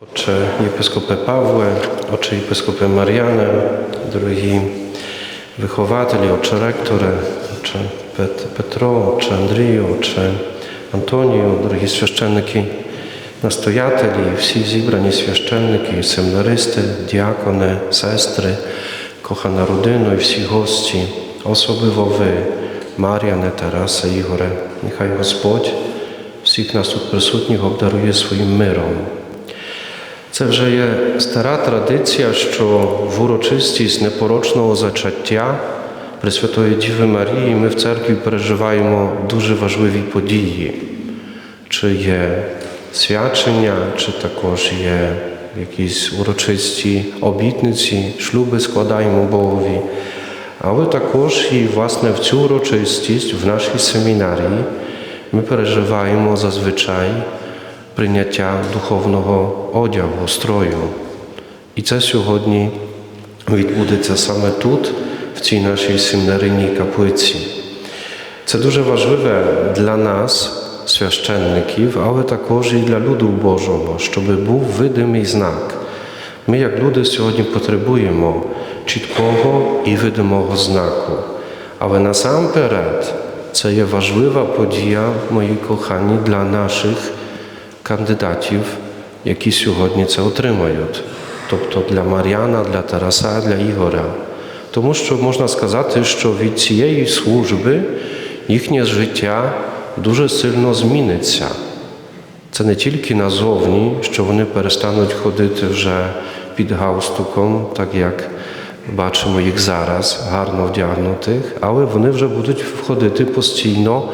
oczy episkopy Pawłę, oczy episkopy Marianę, drugi wychowateli, oczy rektore, oče Pet, Petro, oče Andriju, oče Antoniju, drugi świeszczenniki, nastojateli, wszyscy zibrani świeszczenniki, seminarysty, diakony, sestry, kochana rodyno i wszyscy gości, osoby wowy, Marianę, Tarasę, Igorę. Niechaj Gospodź wszystkich nas tu obdaruje swoim myrom. Це вже є стара традиція, що в урочистість непорочного зачаття Пресвятої Діви Марії ми в церкві переживаємо дуже важливі події. Чи є свячення, чи також є якісь урочисті обітниці, шлюби складаємо Богові. Але також і власне в цю урочистість в нашій семінарії ми переживаємо зазвичай прийняття духовного одягу, строю. І це сьогодні відбудеться саме тут, в цій нашій семінарійній каплиці. Це дуже важливе для нас, священників, але також і для люду Божого, щоб був видимий знак. Ми, як люди, сьогодні потребуємо чіткого і видимого знаку. Але насамперед це є важлива подія, мої кохані, для наших кандидатів, які сьогодні це отримають. Тобто для Мар'яна, для Тараса, для Ігоря. Тому що можна сказати, що від цієї служби їхнє життя дуже сильно зміниться. Це не тільки назовні, що вони перестануть ходити вже під галстуком, так як бачимо їх зараз, гарно вдягнутих, але вони вже будуть входити постійно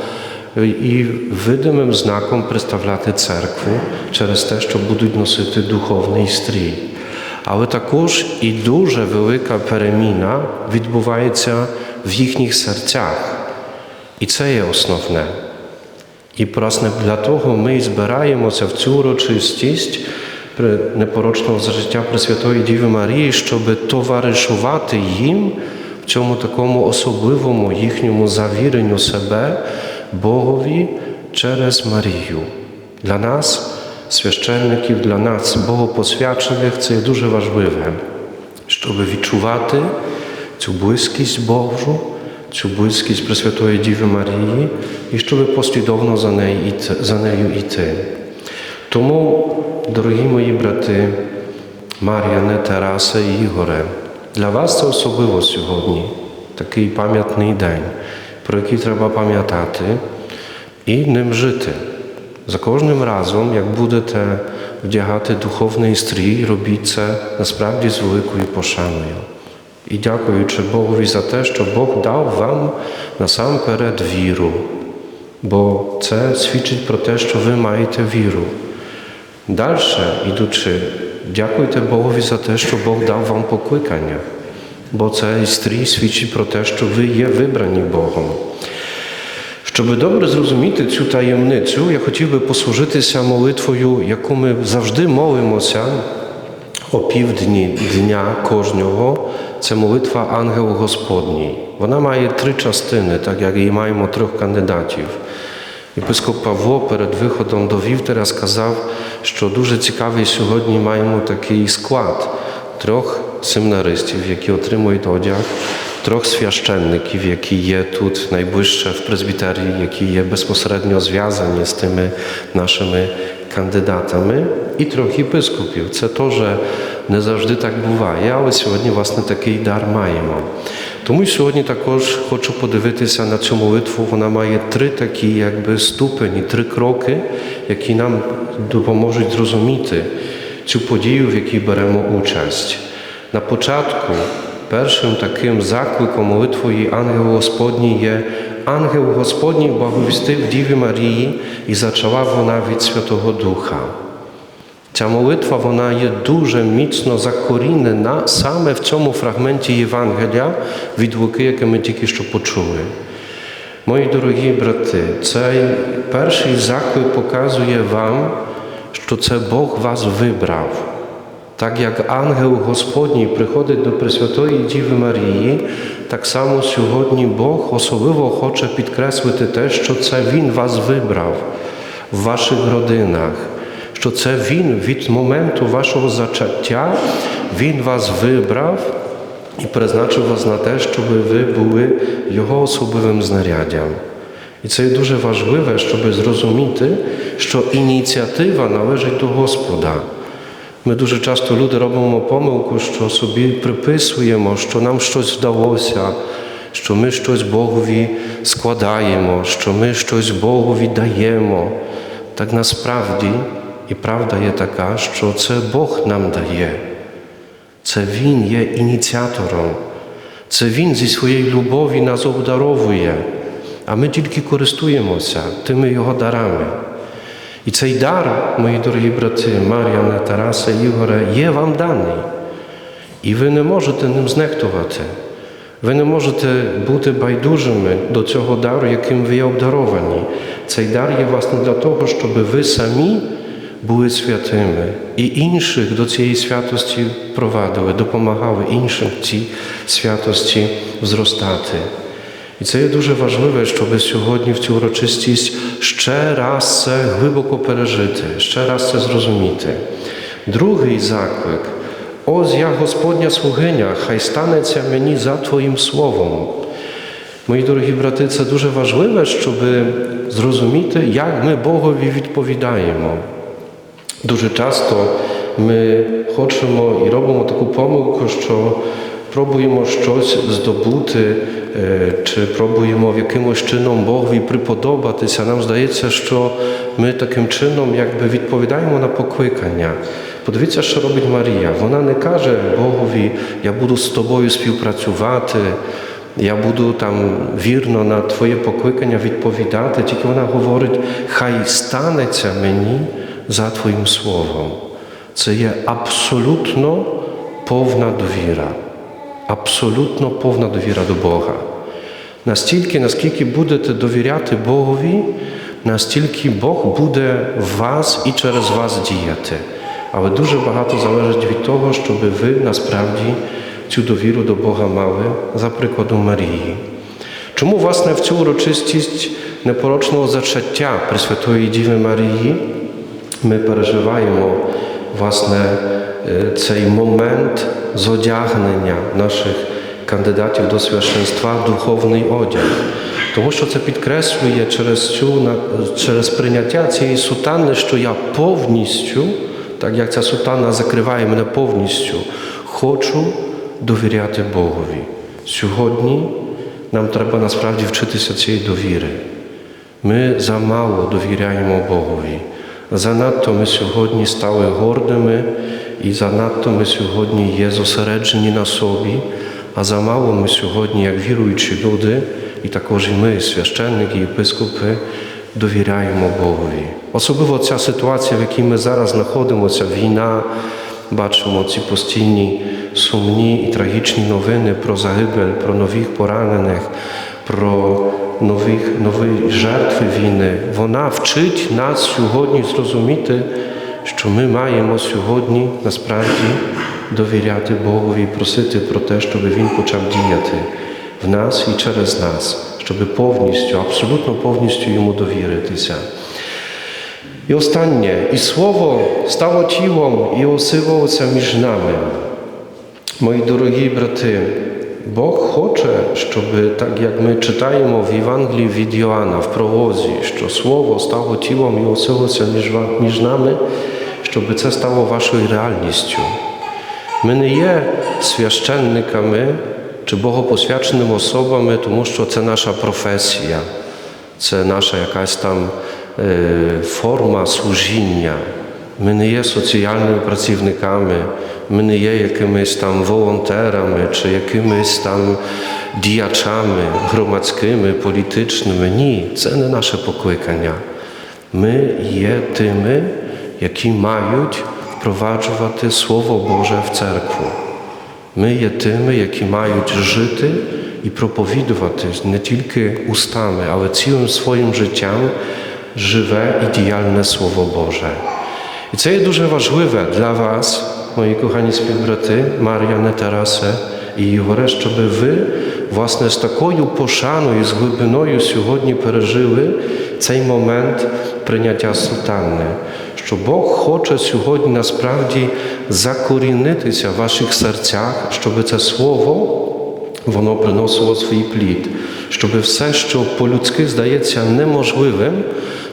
і видимим знаком представляти церкву через те, що будуть носити духовний стрій. Але також і дуже велика переміна відбувається в їхніх серцях. І це є основне. І власне для того ми і збираємося в цю урочистість непорочного життя Пресвятої Діви Марії, щоб товаришувати їм в цьому такому особливому їхньому завіренню себе Богові через Марію. Для нас, священників, для нас, богопосвячених, це є дуже важливе, щоб відчувати цю близькість Божу, цю близькість Пресвятої Діви Марії і щоб послідовно за нею йти. За нею йти. Тому, дорогі мої брати, Мар'яне, Тарасе і Ігоре, для вас це особливо сьогодні, такий пам'ятний день, про який треба пам'ятати і ним жити. За кожним разом, як будете вдягати духовний стрій, робіть це насправді з великою пошаною. І дякуючи Богові за те, що Бог дав вам насамперед віру, бо це свідчить про те, що ви маєте віру. Далі, ідучи, дякуйте Богові за те, що Бог дав вам покликання, бо цей стрій свідчить про те, що ви є вибрані Богом. Щоб добре зрозуміти цю таємницю, я хотів би послужитися молитвою, яку ми завжди молимося о півдні дня кожного. Це молитва Ангел Господній. Вона має три частини, так як і маємо трьох кандидатів. Єпископ Павло перед виходом до Вівтера сказав, що дуже цікавий сьогодні маємо такий склад трьох семинаристів, які отримують одяг, трьох священників, які є тут найближче в презбітерії, які є безпосередньо зв'язані з тими нашими кандидатами, і трьох єпископів. Це теж не завжди так буває, але сьогодні, власне, такий дар маємо. Тому й сьогодні також хочу подивитися на цю молитву. Вона має три такі, якби ступені, три кроки, які нам допоможуть зрозуміти цю подію, в якій беремо участь. На початку першим таким закликом молитвою Ангел Господній є Ангел Господній благовістив Діві Марії і зачала вона від Святого Духа. Ця молитва вона є дуже міцно закорінена саме в цьому фрагменті Євангелія від Луки, яке ми тільки що почули. Мої дорогі брати, цей перший заклик показує вам, що це Бог вас вибрав. Так як ангел Господній приходить до Пресвятої Діви Марії, так само сьогодні Бог особливо хоче підкреслити те, що це Він вас вибрав в ваших родинах, що це Він від моменту вашого зачаття, Він вас вибрав і призначив вас на те, щоб ви були Його особливим знаряддям. І це є дуже важливе, щоб зрозуміти, що ініціатива належить до Господа. Ми дуже часто люди робимо помилку, що собі приписуємо, що нам щось вдалося, що ми щось Богові складаємо, що ми щось Богові даємо. Так насправді і правда є така, що це Бог нам дає. Це Він є ініціатором. Це Він зі своєї любові нас обдаровує, а ми тільки користуємося тими Його дарами. І цей дар, мої дорогі брати, Мар'яне, Тарасе, Ігоре, є вам даний. І ви не можете ним знехтувати. Ви не можете бути байдужими до цього дару, яким ви є обдаровані. Цей дар є власне для того, щоб ви самі були святими і інших до цієї святості провадили, допомагали іншим в цій святості зростати. І це є дуже важливе, щоб сьогодні в цю урочистість ще раз це глибоко пережити, ще раз це зрозуміти. Другий заклик. Ось я Господня слугиня, хай станеться мені за Твоїм словом. Мої дорогі брати, це дуже важливе, щоб зрозуміти, як ми Богові відповідаємо. Дуже часто ми хочемо і робимо таку помилку, що пробуємо щось здобути, е, чи пробуємо в якимось чином Богові приподобатися. Нам здається, що ми таким чином якби відповідаємо на покликання. Подивіться, що робить Марія. Вона не каже Богові, я буду з тобою співпрацювати, я буду там вірно на Твоє покликання відповідати, тільки вона говорить, хай станеться мені за Твоїм словом. Це є абсолютно повна довіра. Абсолютно повна довіра до Бога. Настільки, наскільки будете довіряти Богові, настільки Бог буде в вас і через вас діяти. Але дуже багато залежить від того, щоб ви насправді цю довіру до Бога мали за прикладом Марії. Чому, власне, в цю урочистість непорочного зачаття Пресвятої Діви Марії ми переживаємо власне цей момент зодягнення наших кандидатів до священства духовний одяг? Тому що це підкреслює через цю через прийняття цієї сутани, що я повністю, так як ця сутана закриває мене повністю, хочу довіряти Богові. Сьогодні нам треба насправді вчитися цієї довіри. Ми замало довіряємо Богові. Занадто ми сьогодні стали гордими, і занадто ми сьогодні є зосереджені на собі, а замало ми сьогодні, як віруючі люди, і також і ми, священники, єпископи, довіряємо Богові. Особливо ця ситуація, в якій ми зараз знаходимося, війна, бачимо ці постійні сумні і трагічні новини про загибель, про нових поранених, про нових, нові жертви війни. Вона вчить нас сьогодні зрозуміти, що ми маємо сьогодні насправді довіряти Богові і просити про те, щоб Він почав діяти в нас і через нас, щоб повністю, абсолютно повністю йому довіритися. І останнє, і слово стало тілом і осилося між нами. Мої дорогі брати, Бог хоче, щоб так як ми читаємо в Євангелії від Йоанна в пролозі, що Слово стало тілом і оселилося між, між нами, щоб це стало вашою реальністю. Ми не є священниками чи богопосвяченими особами, тому що це наша професія, це наша якась там е, форма служіння. Ми не є соціальними працівниками, ми не є якимись там волонтерами чи якимись там діячами громадськими, політичними. Ні, це не наше покликання. Ми є тими, які мають впроваджувати Слово Боже в церкву. Ми є тими, які мають жити і проповідувати не тільки устами, але цілим своїм життям живе і діяльне Слово Боже. І це є дуже важливе для вас, мої кохані співбрати, Мар'яне, Тарасе і Ігоре, щоб ви, власне, з такою пошаною, з глибиною сьогодні пережили цей момент прийняття сутанни, що Бог хоче сьогодні насправді закорінитися в ваших серцях, щоб це слово воно приносило свій плід, щоб все, що по-людськи здається неможливим,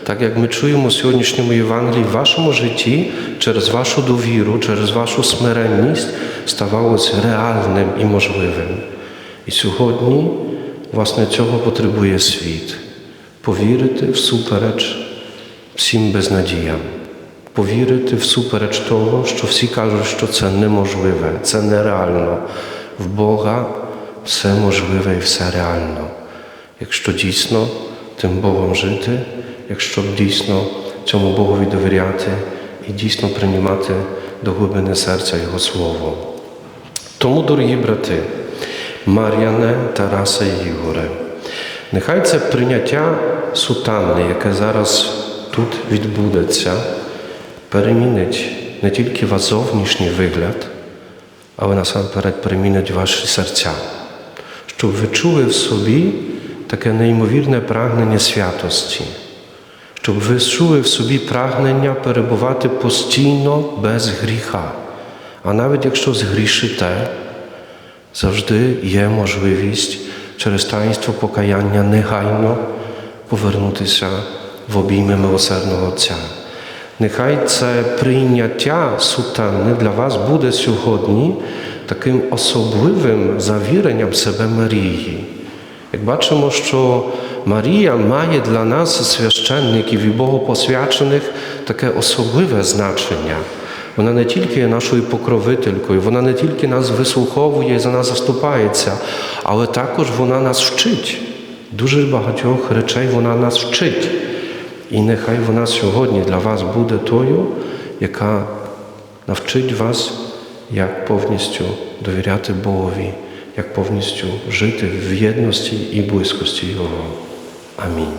так як ми чуємо в сьогоднішньому Євангелії, в вашому житті через вашу довіру, через вашу смиренність ставалося реальним і можливим. І сьогодні, власне, цього потребує світ. Повірити всупереч всім безнадіям. Повірити всупереч того, що всі кажуть, що це неможливе, це нереально. В Бога все можливе і все реально. Якщо дійсно тим Богом жити, якщо б дійсно цьому Богові довіряти і дійсно приймати до глибини серця Його Слово. Тому, дорогі брати, Мар'яне, Тарасе і Ігоре, нехай це прийняття сутанни, яке зараз тут відбудеться, перемінить не тільки ваш зовнішній вигляд, але насамперед перемінить ваші серця, щоб ви чули в собі таке неймовірне прагнення святості, щоб ви чули в собі прагнення перебувати постійно без гріха. А навіть якщо згрішите, завжди є можливість через таїнство покаяння негайно повернутися в обійми милосердного Отця. Нехай це прийняття сутанни для вас буде сьогодні таким особливим завіренням себе Марії. Як бачимо, що Марія має для нас, священників і богопосвячених, таке особливе значення. Вона не тільки є нашою покровителькою, вона не тільки нас вислуховує і за нас заступається, але також вона нас вчить. Дуже багатьох речей вона нас вчить. І нехай вона сьогодні для вас буде тою, яка навчить вас, як повністю довіряти Богові, як повністю жити в єдності і близькості Його. Амінь.